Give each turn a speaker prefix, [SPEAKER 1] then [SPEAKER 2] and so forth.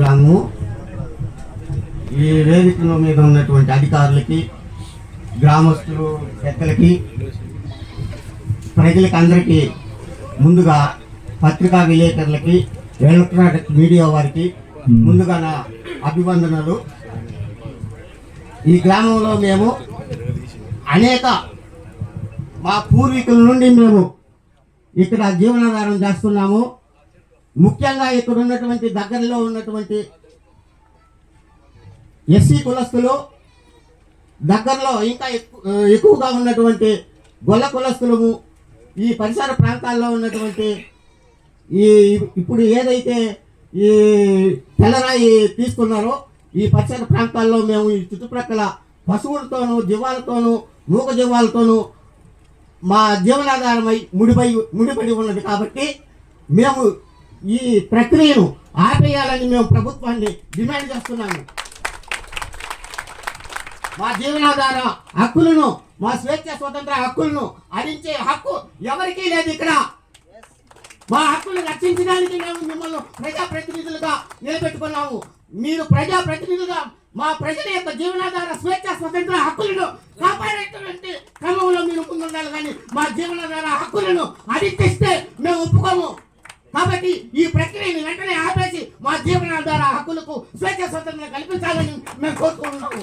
[SPEAKER 1] గ్రామము ఈ వేదికల మీద ఉన్నటువంటి అధికారులకి గ్రామస్తులు పెద్దలకి ప్రజలకి అందరికీ ముందుగా పత్రికా విలేకరులకి ఎలక్ట్రానిక్ మీడియా వారికి ముందుగా నా అభివందనలు. ఈ గ్రామంలో మేము అనేక మా పూర్వీకుల నుండి మేము ఇక్కడ జీవనాధారం చేస్తున్నాము. ముఖ్యంగా ఇక్కడ ఉన్నటువంటి దగ్గరలో ఉన్నటువంటి ఎస్సీ కులస్తులు దగ్గరలో ఇంకా ఎక్కువగా ఉన్నటువంటి గొల్ల కులస్తులము ఈ పరిసర ప్రాంతాల్లో ఉన్నటువంటి ఈ ఇప్పుడు ఏదైతే ఈ తెల్లరాయి తీసుకున్నారో ఈ పరిసర ప్రాంతాల్లో మేము ఈ చుట్టుప్రక్కల పశువులతోనూ జీవాలతోనూ మూగ జీవాలతోనూ మా జీవనాధారమై ముడిపై ముడిపడి ఉన్నది కాబట్టి మేము ఈ ప్రక్రియను ఆపేయాలని మేము ప్రభుత్వాన్ని డిమాండ్ చేస్తున్నాము. మా జీవనాధార హక్కులను మా స్వేచ్ఛ స్వతంత్ర హక్కులను హరించే హక్కు ఎవరికీ లేదు ఇక్కడ. మా హక్కులు రక్షించడానికి మేము మిమ్మల్ని ప్రజాప్రతినిధులుగా నిలబెట్టుకున్నాము. మీరు ప్రజాప్రతినిధులుగా మా ప్రజల యొక్క జీవనాధార స్వేచ్ఛ స్వతంత్ర హక్కులను కాపాడేటువంటి క్రమంలో మీరు ముందుండాలి కానీ మా జీవనాధార హక్కులను హరించేస్తే మేము ఒప్పుకోము. కాబట్టి ఈ ప్రక్రియని వెంటనే ఆపేసి మా జీవనాధార హక్కులకు స్వేచ్ఛ స్వతంత్రం కల్పించాలని మేము కోరుకుంటున్నాము.